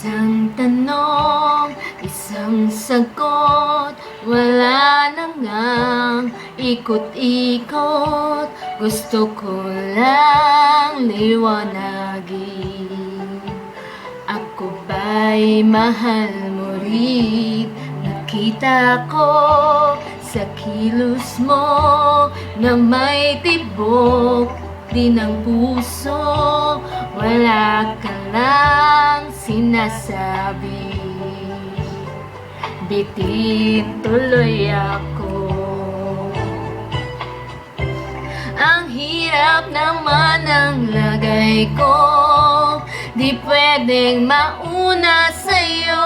Isang tanong, isang sagot Wala na ngang ikot-ikot Gusto ko lang liwanagin. Ako ba'y mahal mo rin? Nakita ko sa kilos mo Na may tibok. Din ang puso Wala ka lang sinasabi Bitin tuloy ako. Ang hirap naman ang lagay ko Di pwedeng mauna sa'yo